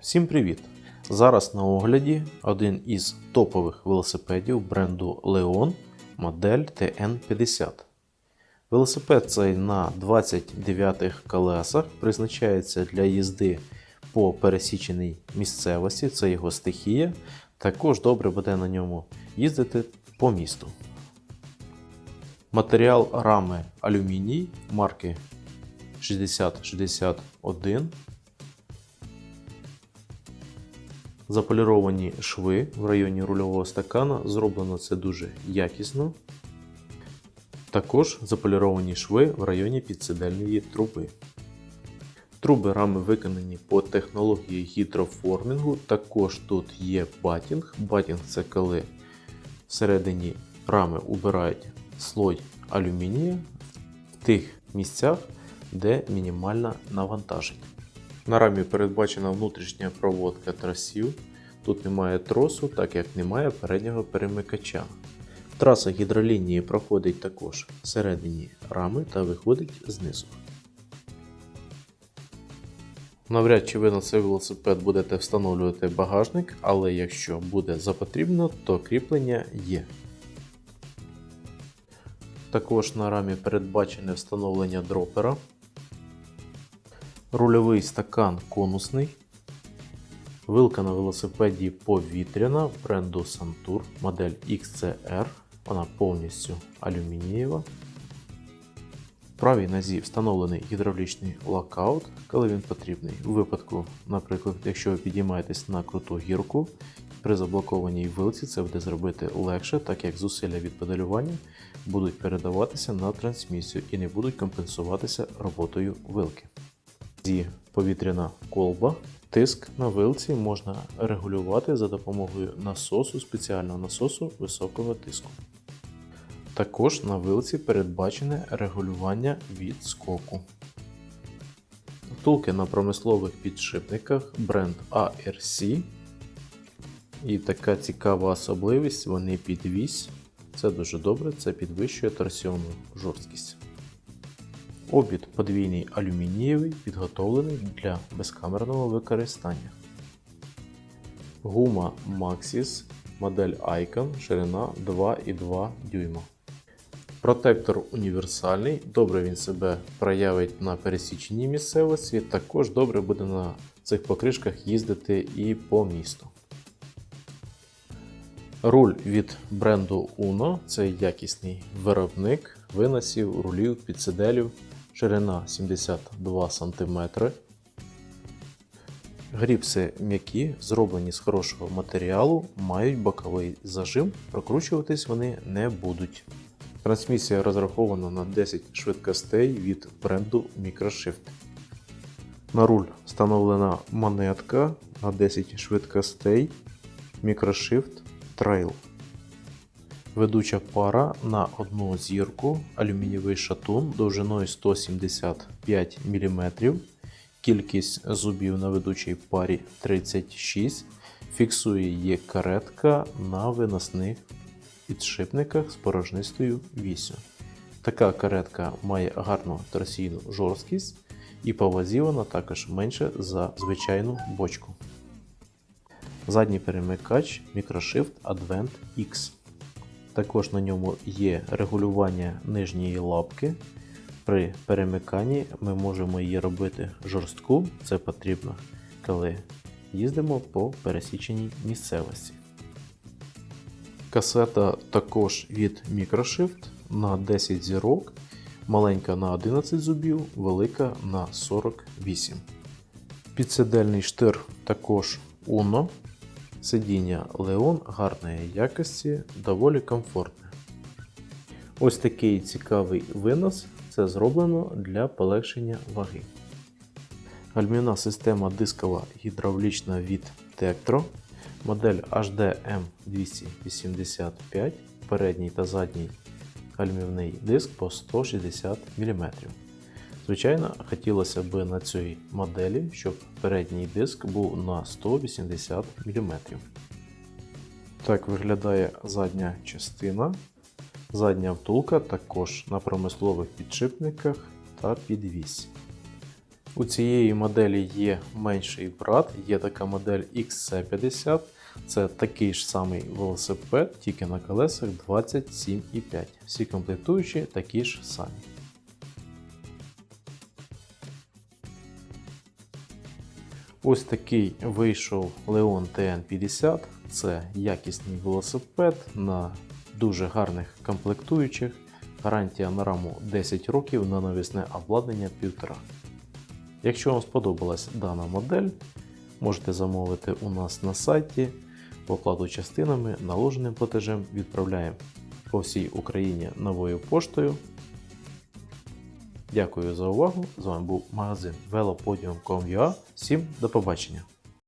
Всім привіт! Зараз на огляді один із топових велосипедів бренду Leon модель TN50. Велосипед цей на 29 колесах призначається для їзди по пересіченій місцевості, це його стихія. Також добре буде на ньому їздити по місту. Матеріал рами алюміній марки 6061. Заполіровані шви в районі рульового стакана. Зроблено це дуже якісно. Також заполіровані шви в районі підсидельної труби. Труби рами виконані по технології гідроформінгу. Також тут є батінг. Батінг це коли всередині рами убирають слой алюмінія в тих місцях, де мінімальне навантаження. На рамі передбачена внутрішня проводка трасів. Тут немає тросу, так як немає переднього перемикача. Траса гідролінії проходить також всередині рами та виходить знизу. Навряд чи ви на цей велосипед будете встановлювати багажник, але якщо буде запотрібно, то кріплення є. Також на рамі передбачене встановлення дропера. Рульовий стакан конусний. Вилка на велосипеді повітряна бренду Santur модель XCR. Вона повністю алюмінієва. В правій нозі встановлений гідравлічний локаут, коли він потрібний. У випадку, наприклад, якщо ви підіймаєтесь на круту гірку, при заблокованій вилці це буде зробити легше, так як зусилля від педалювання будуть передаватися на трансмісію і не будуть компенсуватися роботою вилки. Повітряна колба. Тиск на вилці можна регулювати за допомогою насосу, спеціального насосу високого тиску. Також на вилці передбачене регулювання відскоку. Втулки на промислових підшипниках бренд ARC. І така цікава особливість, вони під вісь. Це дуже добре, це підвищує торсіонну жорсткість. Обід подвійний алюмінієвий, підготовлений для безкамерного використання. Гума Maxis, модель Icon, ширина 2,2 дюйма. Протектор універсальний, добре він себе проявить на пересіченій місцевості, також добре буде на цих покришках їздити і по місту. Руль від бренду Uno це якісний виробник виносів, рулів, підсиделів, ширина 72 см. Гріпси м'які, зроблені з хорошого матеріалу, мають боковий зажим, прокручуватись вони не будуть. Трансмісія розрахована на 10 швидкостей від бренду Microshift. На руль встановлена монетка на 10 швидкостей Microshift Trail. Ведуча пара на одну зірку, алюмінієвий шатун довжиною 175 мм, кількість зубів на ведучій парі 36, фіксує її каретка на виносних підшипниках з порожнистою вісю. Така каретка має гарну торсійну жорсткість і по вазі вона також менше за звичайну бочку. Задній перемикач Microshift Advent X. Також на ньому є регулювання нижньої лапки. При перемиканні ми можемо її робити жорстку, це потрібно, коли їздимо по пересіченій місцевості. Касета також від Microshift на 10 зірок, маленька на 11 зубів, велика на 48. Підсидельний штир також Uno. Сидіння Leon гарної якості, доволі комфортне. Ось такий цікавий винос це зроблено для полегшення ваги. Гальмівна система дискова гідравлічна від Tektro, модель HDM285, передній та задній гальмівний диск по 160 мм. Звичайно, хотілося б на цій моделі, щоб передній диск був на 180 мм. Так виглядає задня частина. Задня втулка також на промислових підшипниках та підвісь. У цієї моделі є менший брат, є така модель XC50. Це такий ж самий велосипед, тільки на колесах 27,5. Всі комплектуючі такі ж самі. Ось такий вийшов Leon TN50. Це якісний велосипед на дуже гарних комплектуючих. Гарантія на раму 10 років на навісне обладнання 1,5. Якщо вам сподобалась дана модель, можете замовити у нас на сайті в оплату частинами наложеним платежем відправляємо по всій Україні новою поштою. Дякую за увагу. З вами був магазин velopodium.com.ua. Всім до побачення!